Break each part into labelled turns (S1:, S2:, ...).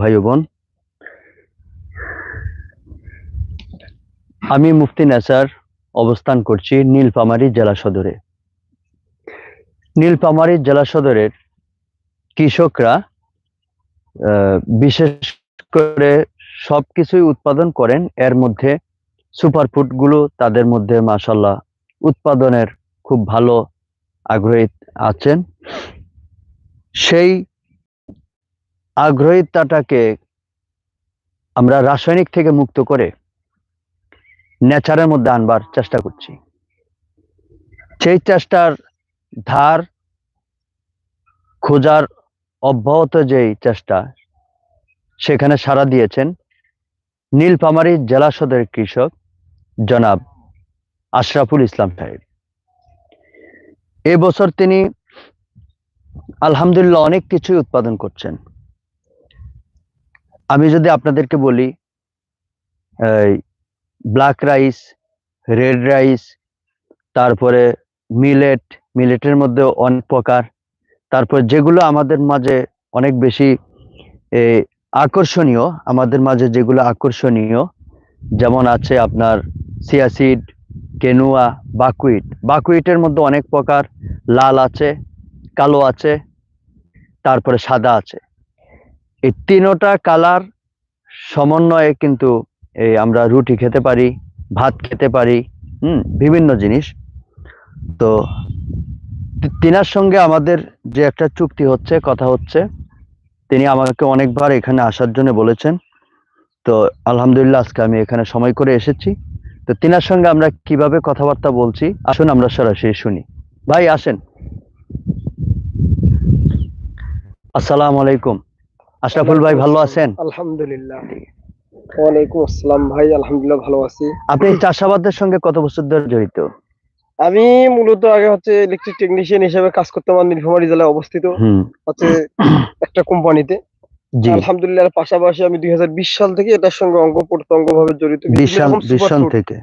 S1: ভাই বোন। আমি মুফতি নেসার অবস্থান করছি নীলফামারী জেলা সদরে। নীলফামারী জেলা সদরের কৃষকরা বিশেষ করে সবকিছুই উৎপাদন করেন। এর মধ্যে সুপার ফুডগুলো তাদের মধ্যে মাসাল্লাহ উৎপাদনের খুব ভালো আগ্রহী আছেন। সেই আগ্রহিতাটাকে আমরা রাসায়নিক থেকে মুক্ত করে নেচারের মধ্যে আনবার চেষ্টা করছি। সেই চেষ্টার ধার খোঁজার অব্যাহত যেই চেষ্টা, সেখানে সাড়া দিয়েছেন নীলফামারী জেলা সদের কৃষক জনাব আশরাফুল ইসলাম সাহেব। এবছর তিনি আলহামদুলিল্লাহ অনেক কিছুই উৎপাদন করছেন। আমি যদি আপনাদেরকে বলি ব্ল্যাক রাইস রেড রাইস তারপরে মিলেট মিলেটের মধ্যে অনেক প্রকার। তারপর যেগুলো আমাদের মাঝে অনেক বেশি আকর্ষণীয়, আমাদের মাঝে যেগুলো আকর্ষণীয়, যেমন আছে আপনার সিয়াসিড কেনুয়া বাকুইট বাকুইটের মধ্যে অনেক প্রকার, লাল আছে, কালো আছে, তারপরে সাদা আছে। এই তিনোটা কালার সমন্বয়ে কিন্তু এই আমরা রুটি খেতে পারি, ভাত খেতে পারি, হুম, বিভিন্ন জিনিস। তো তিনার সঙ্গে আমাদের যে একটা চুক্তি হচ্ছে, কথা হচ্ছে, তিনি আমাকে অনেকবার এখানে আসার জন্য বলেছেন। তো আলহামদুলিল্লাহ, আজকে আমি এখানে সময় করে এসেছি। তো তিনার সঙ্গে আমরা কীভাবে কথাবার্তা বলছি, আসুন আমরা সরাসরি শুনি। ভাই, আসেন। আসসালামু আলাইকুম। আশরাফুল ভাই ভালো আছেন?
S2: আলহামদুলিল্লাহ। ওয়ালাইকুম আসসালাম ভাই আলহামদুলিল্লাহ ভালো আছি।
S1: আপনি চাষাবাদের সঙ্গে কত বছর ধরে জড়িত?
S2: আমি মূলত আগে হচ্ছে ইলেকট্রিক টেকনিশিয়ান হিসেবে কাজ করতাম নীলফামারী জেলায় অবস্থিত। হচ্ছে একটা কোম্পানিতে। আলহামদুলিল্লাহ পাশাপাশি আমি দুই হাজার বিশ সাল থেকে এটার সঙ্গে অঙ্গ প্রত্যঙ্গ ভাবে জড়িত। বিভিন্ন রকম
S1: থেকে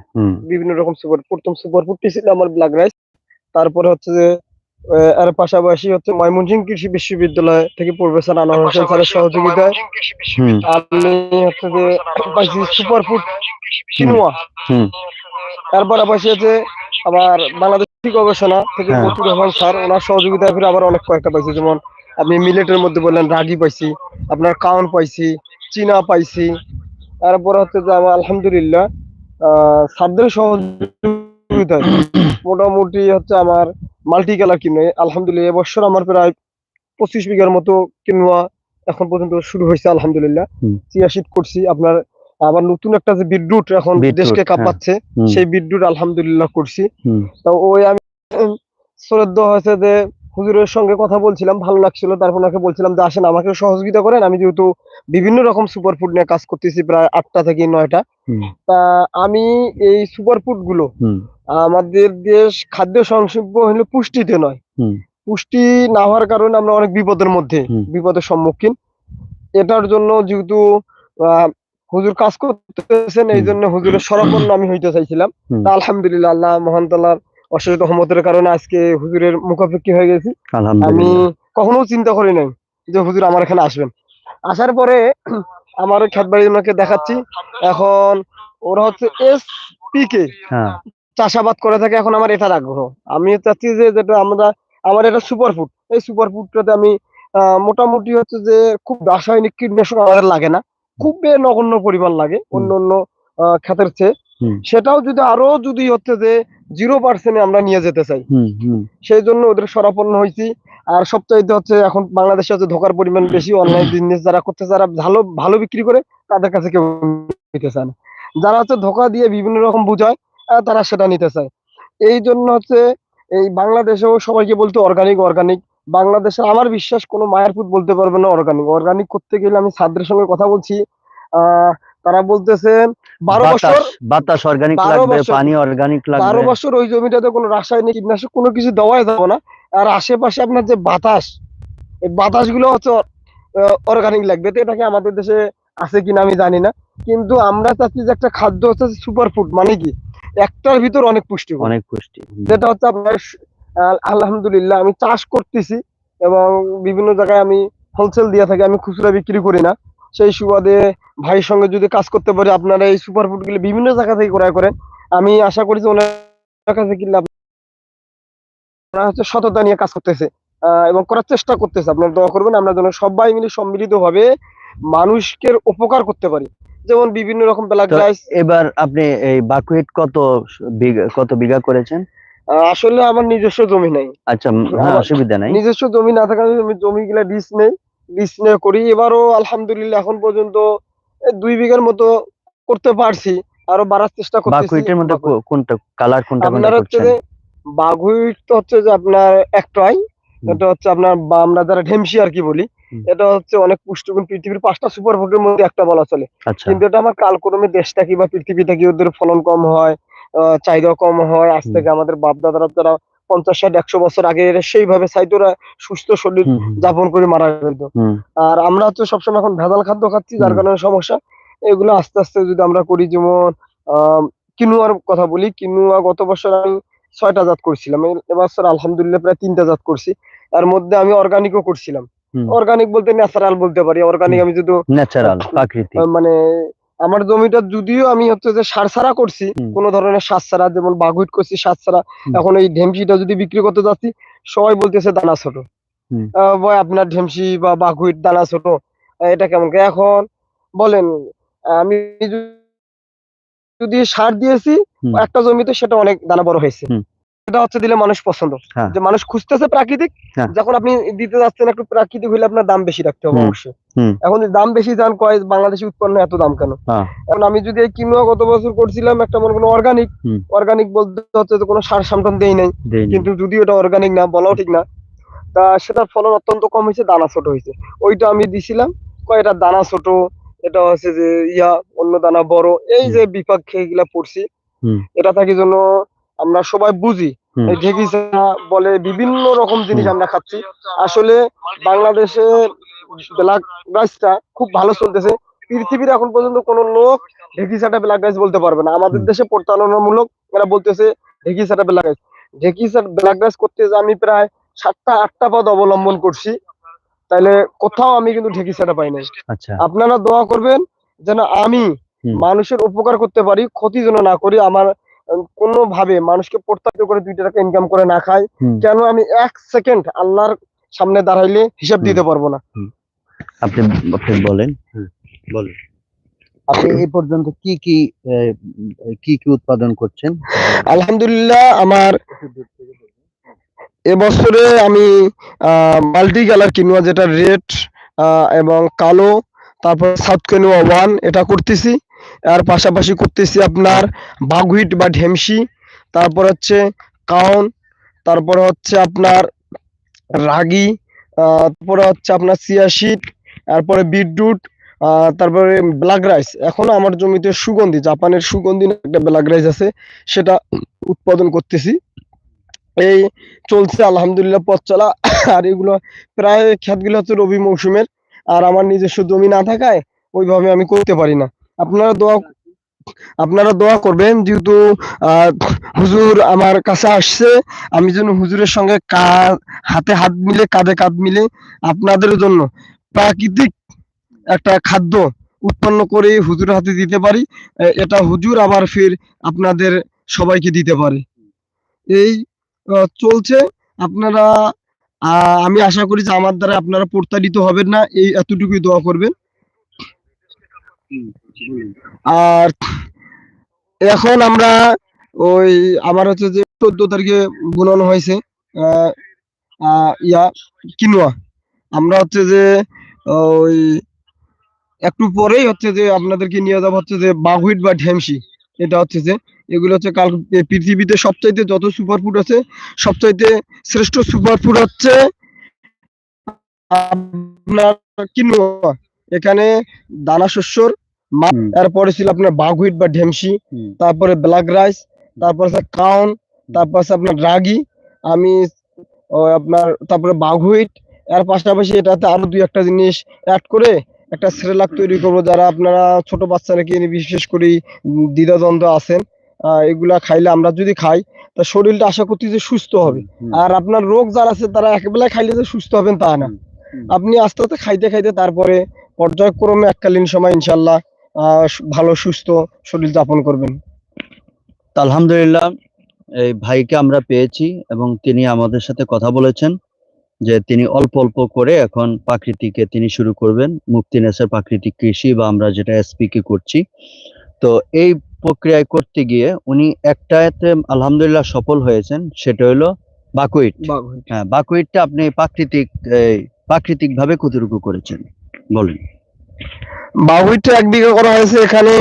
S2: বিভিন্ন রকম সুপার প্রথম সুপার ফুডটি ছিল আমার ব্ল্যাক রাইস। তারপরে হচ্ছে যে এর পাশাপাশি হচ্ছে ময়মনসিংহ কৃষি বিশ্ববিদ্যালয় থেকে প্রফেসর আনোয়ার হোসেন স্যারের সহযোগিতায়
S1: হুম
S2: আমি হচ্ছে যে পাইছি সুপার ফুড কিনুয়া।
S1: হুম।
S2: তারপর পাশে আছে আবার বাংলাদেশ কৃষি গবেষণা থেকে
S1: হ্যাঁ।
S2: মতিউর রহমান স্যার ওনার সহযোগিতায় ফিরে আবার অনেক কয়েকটা পাইছি। যেমন আপনি মিলেটের মধ্যে বললেন রাগি পাইছি আপনার কাউন পাইছি চীনা পাইছি। তারপর হচ্ছে যে আমার আলহামদুলিল্লাহ আহ সাদ্রের সহযোগিতায় মোটামুটি হচ্ছে আমার মাল্টি কালার কিনে আলহামদুলিল্লাহ এবছর আমার প্রায় পঁচিশ বিঘার মতো কিনুয়া এখন পর্যন্ত শুরু হয়েছে আলহামদুলিল্লাহ।
S1: হুম।
S2: চিয়া শীত করছি আপনার আবার নতুন একটা যে বিদ্যুৎ এখন দেশকে
S1: হ্যাঁ।
S2: কাঁপাচ্ছে সেই বিদ্যুৎ আলহামদুলিল্লাহ করছি। তো ওই আমি শ্রদ্ধ হয়েছে যে হুজুরের সঙ্গে কথা বলছিলাম ভালো লাগছিল তারপর ওনাকে বলছিলাম যে আসেন আমাকে সহযোগিতা করেন আমি যেহেতু বিভিন্ন রকম সুপার ফুড নিয়ে কাজ করতেছি প্রায় আটটা থেকে নয়টা। তা আমি এই সুপার
S1: ফুডগুলো
S2: আমাদের দেশ খাদ্য সংসর্গ হলো পুষ্টিতে নয়। পুষ্টি না হওয়ার কারণে আমরা অনেক বিপদের মধ্যে বিপদের সম্মুখীন। এটার জন্য যেহেতু হুজুর কাজ করতেছেন এই জন্য হুজুরের সরাপন্ন আমি হইতে চাইছিলাম। তা আলহামদুলিল্লাহ আল্লাহ মহান তাল্লার অশেষ রহমতের কারণে আজকে হুজুরের মুখাপেক্ষি হয়ে গেছি। আমি কখনো চিন্তা করি নাই যে হুজুর আমার এখানে আসবেন। আসার পরে আমার খেত ওনাকে দেখাচ্ছি। এখন ওরা হচ্ছে এস পিকে
S1: হ্যাঁ।
S2: চাষাবাদ করে থাকে এখন আমার এটার আগ্রহ। আমি চাচ্ছি যে যেটা আমরা আমার এটা সুপার ফুড এই সুপার ফুডটাতে আমি আহ, মোটামুটি হচ্ছে যে খুব রাসায়নিক কীটনাশক আমাদের লাগে না। খুব নগণ্য পরিমাণ লাগে অন্য অন্য ক্ষেতের চেয়ে। সেটাও যদি আরও যদি হচ্ছে যে জিরো পার্সেন্টে আমরা নিয়ে যেতে চাই। সেই জন্য ওদের সরাপন্ন হয়েছি। আর সবচাইতে হচ্ছে এখন বাংলাদেশে হচ্ছে ধোকার পরিমাণ বেশি। অনলাইন বিজনেস যারা করতে যারা ভালো ভালো বিক্রি করে তাদের কাছে কেউ নিতে চায় না। যারা হচ্ছে ধোকা দিয়ে বিভিন্ন রকম বুঝায় তারা সেটা নিতে চায়। এই জন্য হচ্ছে এই বাংলাদেশেও সবাইকে বলতে অর্গানিক অর্গানিক বাংলাদেশে আমার বিশ্বাস কোনো মায়ের পুত বলতে পারবে না অর্গানিক অর্গানিক করতে গেলে আমি ছাত্রের সঙ্গে কথা বলছি। তারা বলতেছেন বারো বছর
S1: বাতাস অর্গানিক লাগবে পানি অর্গানিক লাগবে।
S2: বারো বছর ওই জমিটাতে কোনো রাসায়নিক কীটনাশক কোনো কিছু দেওয়াই যাব না। আর আশেপাশে আপনার যে বাতাস এই বাতাসগুলো হচ্ছে অর্গানিক লাগবে। তো এটাকে আমাদের দেশে আছে কিনা আমি জানি না। কিন্তু আমরা চাচ্ছি যে একটা খাদ্য হচ্ছে সুপার ফুড মানে কি? একটার ভিতর অনেক পুষ্টি
S1: অনেক পুষ্টি
S2: যেটা হচ্ছে আপনার আলহামদুলিল্লাহ আমি চাষ করতেছি এবং বিভিন্ন জায়গায় আমি হোলসেল দিয়ে থাকি আমি খুচরা বিক্রি করি না। সেই সুবাদে ভাইয়ের সঙ্গে যদি কাজ করতে পারি আপনারা এই সুপার ফুডগুলো বিভিন্ন জায়গা থেকে ক্রয় করেন। আমি আশা করি যে ওনার কাছে কিনলে আপনারা হচ্ছে সততা নিয়ে কাজ করতেছে এবং করার চেষ্টা করতেছে। আপনারা দোয়া করবেন আমরা যেন সবাই মিলে সম্মিলিত ভাবে মানুষকে উপকার করতে পারি। যেমন বিভিন্ন রকম ব্ল্যাক রাইস
S1: এবার আপনি এই বাকুইট কত বিঘা কত বিঘা করেছেন?
S2: আসলে আমার নিজস্ব জমি নাই।
S1: আচ্ছা হ্যাঁ অসুবিধা নাই।
S2: নিজস্ব জমি না থাকার জন্য আমি জমিগুলা লিজ নেই লিজ নিয়ে করি। এবারও আলহামদুলিল্লাহ এখন পর্যন্ত দুই বিঘার মতো করতে পারছি আরও বাড়ার চেষ্টা করতেছি।
S1: বাকুইটের মধ্যে কোনটা কালার কোনটা
S2: আপনার হচ্ছে যে বাঘুইট তো হচ্ছে যে আপনার একটাই। এটা হচ্ছে আপনার আমরা যারা ঢেমসি আর কি বলি। এটা হচ্ছে অনেক পুষ্টিগুণ পৃথিবীর পাঁচটা সুপার ফুডের মধ্যে একটা বলা চলে।
S1: আচ্ছা।
S2: কিন্তু এটা আমার কালক্রমে দেশ থাকি বা পৃথিবী থাকি ওদের ফলন কম হয় চাহিদা কম হয় আজ থেকে আমাদের বাপ দাদারা যারা পঞ্চাশ ষাট একশো বছর আগে সেইভাবে চাইতো ওরা সুস্থ শরীর যাপন করে মারা যেত আর আমরা হচ্ছে সবসময় এখন ভেজাল খাদ্য খাচ্ছি যার কারণে সমস্যা। এগুলো আস্তে আস্তে যদি আমরা করি যেমন আহ কিনুয়ার কথা বলি কিনুয়া গত বছর আমি ছয়টা জাত করছিলাম। এবছর আলহামদুলিল্লাহ প্রায় তিনটা জাত করছি। তার মধ্যে আমি অর্গানিকও করছিলাম। অর্গানিক বলতে ন্যাচারাল বলতে পারি। অর্গানিক আমি যদি
S1: ন্যাচারাল প্রাকৃতিক।
S2: মানে আমার জমিটা যদিও আমি হচ্ছে যে সার ছাড়া করছি। কোন ধরনের সার ছাড়া যেমন বাগুইট করছি সার ছাড়া এখন এই ঢেমসিটা যদি বিক্রি করতে যাচ্ছি সবাই বলতেছে দানা ছোট। আপনার ঢেমসি বা বাগুইট দানা ছোট এটা কেমন এখন বলেন আমি যদি- সার দিয়েছি একটা জমিতে সেটা অনেক দানা বড় হয়েছে। এটা হচ্ছে দিলে মানুষ পছন্দ।
S1: হ্যাঁ।
S2: যে মানুষ খুঁজতেছে প্রাকৃতিক
S1: হ্যাঁ।
S2: যখন আপনি দিতে যাচ্ছেন একটু প্রাকৃতিক হলে আপনার দাম বেশি রাখতে হবে অবশ্যই। এখন দাম বেশি যান কয় বাংলাদেশি উৎপন্ন এত দাম কেন?
S1: হ্যাঁ।
S2: এখন আমি যদি এই কিনুয়া গত বছর করছিলাম একটা মনে কোনো অর্গানিক অর্গানিক বলতে হচ্ছে যে কোনো সার সামটন দেই নাই। কিন্তু যদি ওটা অর্গানিক না বলাও ঠিক না তা সেটার ফলন অত্যন্ত কম হয়েছে দানা ছোট হয়েছে। ওইটা আমি দিছিলাম কয় এটা দানা ছোট এটা হচ্ছে যে ইয়া অন্য দানা বড় এই যে বিপক্ষে এগুলা পড়ছি। এটা থাকি জন্য আমরা সবাই বুঝি এই বলে বিভিন্ন রকম জিনিস আমরা খাচ্ছি। আসলে বাংলাদেশে ব্ল্যাক রাইসটা খুব ভালো চলতেছে। পৃথিবীর এখন পর্যন্ত কোন লোক ঢেকিসাটা ব্ল্যাক রাইস বলতে পারবে না। আমাদের। দেশে প্রতারণামূলক এরা বলতেছে ঢেকিসাটা ব্ল্যাক রাইস ঢেকিসার ব্ল্যাক রাইস করতে যে আমি প্রায় সাতটা আটটা পদ অবলম্বন করছি। তাইলে কোথাও আমি কিন্তু ঢেকিসাটা পাই নাই।
S1: আচ্ছা।
S2: আপনারা দোয়া করবেন যেন আমি মানুষের উপকার করতে পারি ক্ষতি যেন না করি আমার কোনো ভাবে মানুষকে প্রত্যাখ্য করে দুই টাকা ইনকাম করে না খাই
S1: হুম।
S2: কেন আমি এক সেকেন্ড আল্লাহর সামনে দাঁড়াইলে হিসাব দিতে পারব না।
S1: আপনি আপনি বলেন। বলেন। আপনি এই পর্যন্ত কি কি কি কি উৎপাদন করছেন?
S2: আলহামদুলিল্লাহ আমার এবছরে আমি মাল্টি কালার কিনুয়া যেটা রেড এবং কালো তারপর সাউথ কেনুয়া ওয়ান এটা করতেছি। আর পাশাপাশি করতেছি আপনার বাগুইট বা ঢেমসি, তারপর হচ্ছে কাউন, তারপর হচ্ছে আপনার রাগি তারপরে হচ্ছে আপনার সিয়াশিট তারপরে বিটরুট তারপরে ব্ল্যাক রাইস। এখনও আমার জমিতে সুগন্ধি, জাপানের সুগন্ধি একটা ব্ল্যাক রাইস আছে, সেটা উৎপাদন করতেছি। এই চলছে আলহামদুলিল্লাহ পথ চলা, আর এগুলো প্রায় ক্ষেতগুলো হচ্ছে রবি মৌসুমের, আর আমার নিজস্ব জমি না থাকায় ওইভাবে আমি করতে পারি না। আপনারা দোয়া আপনারা দোয়া করবেন যেহেতু হুজুর আমার কাছে আসছে, আমি যেন হুজুরের সঙ্গে হাতে হাত মিলে, কাঁধে কাঁধ মিলে আপনাদের জন্য প্রাকৃতিক একটা খাদ্য উৎপন্ন করে হুজুরের হাতে দিতে পারি। এটা হুজুর আবার ফির আপনাদের সবাইকে দিতে পারে। এই চলছে। আপনারা আমি আশা করি যে আমার দ্বারা আপনারা প্রতারিত হবেন না। এই এতটুকুই দোয়া করবেন। আর এখন আমরা ওই আমার হচ্ছে যে চোদ্দ তারিখে বুনন হয়েছে ইয়া, কিনুয়া। আমরা হচ্ছে যে ওই একটু পরেই হচ্ছে যে আপনাদেরকে নিয়ে যাব হচ্ছে যে বাহুইট বা ঢেমসি। এটা হচ্ছে যে, এগুলো হচ্ছে কাল পৃথিবীতে সবচাইতে যত সুপার ফুড আছে, সবচাইতে শ্রেষ্ঠ সুপার ফুড হচ্ছে আপনার কিনুয়া। এখানে দানা শস্যর
S1: হুম।
S2: ছিল আপনার বাঘুইট বা ঢেমসি তারপরে ব্ল্যাক রাইস তারপর কাউন তারপর আপনার রাগি আমি আপনার তারপরে বাঘুইট এর পাশাপাশি এটাতে আরও দুই একটা জিনিস অ্যাড করে একটা সেরেলাক তৈরি করব যারা আপনারা ছোট বাচ্চাদেরকে নিয়ে বিশেষ করে দ্বিধাদ্বন্দ্ব আছেন আহ, এগুলা খাইলে আমরা যদি খাই তা শরীরটা আশা করছি যে সুস্থ হবে। আর আপনার রোগ যারা আছে তারা একবেলা খাইলে যে সুস্থ হবেন তা না। আপনি আস্তে আস্তে খাইতে খাইতে তারপরে পর্যায়ক্রমে এককালীন সময় ইনশাল্লাহ ভালো সুস্থ শরীর যাপন করবেন।
S1: আলহামদুলিল্লাহ এই ভাইকে আমরা পেয়েছি এবং তিনি আমাদের সাথে কথা বলেছেন যে তিনি অল্প অল্প করে এখন প্রাকৃতিকে তিনি শুরু করবেন। মুক্তি নেসের প্রাকৃতিক কৃষি বা আমরা যেটা এসপিকে করছি। তো এই প্রক্রিয়ায় করতে গিয়ে উনি একটাতে আলহামদুলিল্লাহ সফল হয়েছেন সেটা হলো বাকুইট হ্যাঁ বাকুইটটা আপনি প্রাকৃতিক প্রাকৃতিক ভাবে কতটুকু করেছেন? বলেন।
S2: বাহুইটা এক বিঘা করা হয়েছে এখানে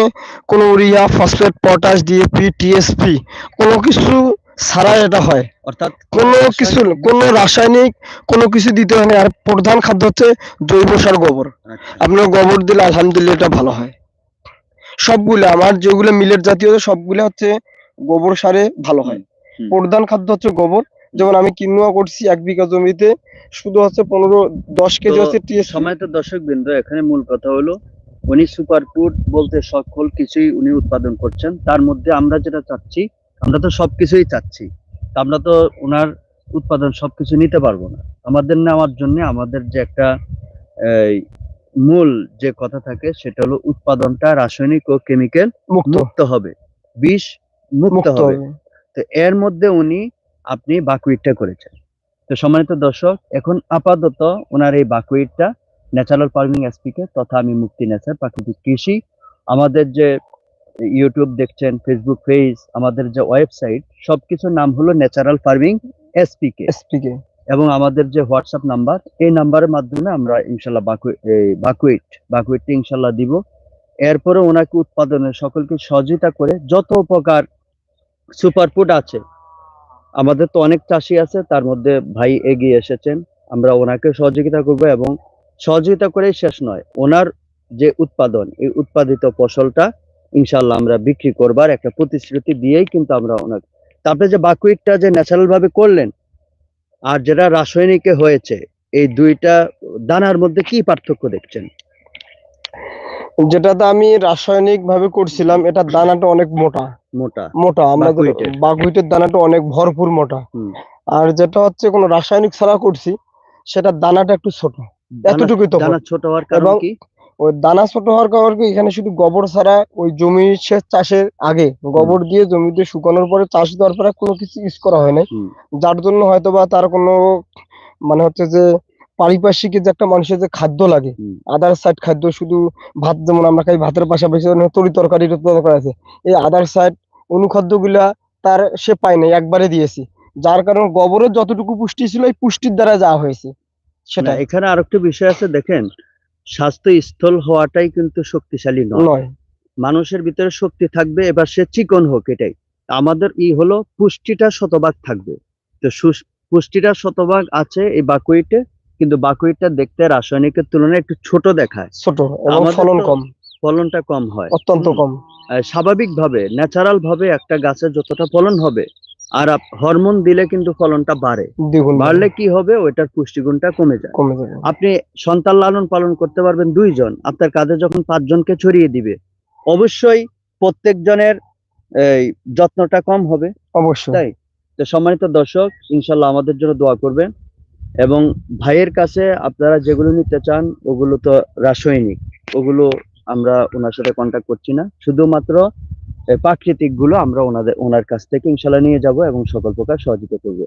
S2: কোনো urea phosphate potash DAP TSP কোনো কিছু ছাড়া এটা হয়।
S1: অর্থাৎ
S2: কোনো কিছু কোনো রাসায়নিক কোনো কিছু দিতে হয় না। আর প্রধান খাদ্য হচ্ছে জৈব সার গোবর।
S1: আচ্ছা,
S2: আপনার গোবর দিলে আলহামদুলিল্লাহ এটা ভালো হয়। সবগুলো আমার যেগুলো মিলেট জাতীয় সবগুলো হচ্ছে গোবর সারে ভালো হয়। প্রধান খাদ্য হচ্ছে গোবর। যেমন আমি কিনুয়া করছি এক বিঘা জমিতে শুধু হচ্ছে পনেরো দশ কেজি হচ্ছে
S1: সময় তো দর্শক বিন্দু এখানে মূল কথা হলো উনি সুপার ফুড বলতে সকল কিছুই উনি উৎপাদন করছেন। তার মধ্যে আমরা যেটা চাচ্ছি আমরা তো সবকিছুই চাচ্ছি। আমরা তো ওনার উৎপাদন সবকিছু নিতে পারব না। আমাদের নেওয়ার জন্য আমাদের যে একটা মূল যে কথা থাকে সেটা হলো উৎপাদনটা রাসায়নিক ও কেমিক্যাল
S2: মুক্ত।
S1: হবে। বিষ মুক্ত হবে। তো এর মধ্যে উনি আপনি বাকুইটটা করেছেন। তো সম্মানিত দর্শক এখন আপাতত ওনার এই বাকুইটটা ন্যাচারাল ফার্মিং এসপিকে তথা আমি মুক্তি নেচার প্রাকৃতিক কৃষি আমাদের যে ইউটিউব দেখছেন ফেসবুক পেজ আমাদের যে ওয়েবসাইট সবকিছুর নাম হলো ন্যাচারাল ফার্মিং এসপিকে
S2: এসপিকে
S1: এবং আমাদের যে হোয়াটসঅ্যাপ নাম্বার এই নাম্বারের মাধ্যমে আমরা ইনশাল্লাহ বাকুইট বাকুইটটা ইনশাল্লাহ দিব। এরপরে ওনাকে উৎপাদনের সকলকে সহযোগিতা করে যত উপকার সুপারফুড আছে আমাদের তো অনেক চাষি আছে, তার মধ্যে ভাই এগিয়ে এসেছেন। আমরা ওনাকে সহযোগিতা করব এবং সহযোগিতা করেই শেষ নয়, ওনার যে উৎপাদন, এই উৎপাদিত ফসলটা ইনশাল্লাহ আমরা বিক্রি করবার একটা প্রতিশ্রুতি দিয়েই কিন্তু আমরা ওনাকে। তারপরে যে বাকুইটটা যে ন্যাচারাল ভাবে করলেন, আর যেটা রাসায়নিকে হয়েছে, এই দুইটা দানার মধ্যে কি পার্থক্য দেখছেন?
S2: যেটাতে আমি রাসায়নিক ভাবে করছিলাম এটা দানাটা অনেক মোটা।
S1: মোটা।
S2: মোটা
S1: বাকহুইটের।
S2: বাঘুইটের দানাটা অনেক ভরপুর মোটা। আর যেটা হচ্ছে কোনো রাসায়নিক ছাড়া করছি সেটা দানাটা একটু ছোট। এতটুকুই তফাৎ।
S1: দানা ছোট হওয়ার কারণ
S2: এবং-
S1: কি?
S2: ওই দানা ছোট হওয়ার কারণ কি এখানে শুধু গোবর ছাড়া ওই জমি সেচ চাষের আগে গোবর দিয়ে জমিতে শুকানোর পরে চাষ দেওয়ার পরে কোনো কিছু ইউজ করা হয় না যার জন্য হয়তো বা তার কোনো মানে হচ্ছে যে পারিপার্শ্বিক যে একটা মানুষের যে খাদ্য লাগে। আদার সাইড খাদ্য শুধু ভাত যেমন আমরা খাই ভাতের পাশাপাশি তরি তরকারির উৎপাদন করা আছে। এই আদার সাইড অনুখাদ্যগুলা তার সে পায় নাই একবারে দিয়েছি। যার কারণে গোবরের যতটুকু পুষ্টি ছিল এই পুষ্টির দ্বারা যা হয়েছে সেটা
S1: এখানে আরেকটা বিষয় আছে দেখেন স্বাস্থ্য স্থল হওয়াটাই কিন্তু শক্তিশালী নয়। মানুষের ভিতরে শক্তি থাকবে এবার সে চিকন হোক এটাই। আমাদের ই হলো পুষ্টিটা শতভাগ থাকবে। তো পুষ্টিটা শতভাগ আছে এই বাকুইটে কিন্তু বাকুইটটা দেখতে রাসায়নিকের তুলনায় একটু ছোট দেখায়।
S2: ছোট এবং ফলন কম।
S1: ফলনটা কম হয়।
S2: অত্যন্ত কম।
S1: স্বাভাবিক ভাবে ন্যাচারাল ভাবে একটা গাছে যতটা ফলন হবে আর হরমোন দিলে কিন্তু ফলনটা বাড়ে। বাড়লে কি হবে? ওইটার পুষ্টিগুণটা কমে যায়। আপনি সন্তান লালন পালন করতে পারবেন দুইজন। আপনার কাজে যখন পাঁচজনকে ছড়িয়ে দিবে অবশ্যই প্রত্যেকজনের এই যত্নটা কম হবে।
S2: অবশ্যই।
S1: তাই? তো সম্মানিত দর্শক ইনশাল্লাহ আমাদের জন্য দোয়া করবেন। এবং ভাইয়ের কাছে আপনারা যেগুলো নিতে চান ওগুলো তো রাসায়নিক ওগুলো আমরা ওনার সাথে কন্ট্যাক্ট করছি না। শুধুমাত্র প্রাকৃতিকগুলো আমরা ওনাদের ওনার কাছ থেকে ইনশাল্লাহ নিয়ে যাব এবং সকল প্রকার সহযোগিতা করব।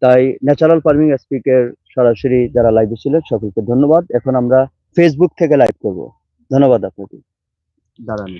S1: তাই ন্যাচারাল ফার্মিং স্পিকের সরাসরি যারা লাইভে ছিলেন সকলকে ধন্যবাদ। এখন আমরা ফেসবুক থেকে লাইভ করব। ধন্যবাদ আপনাকে। দাঁড়ান।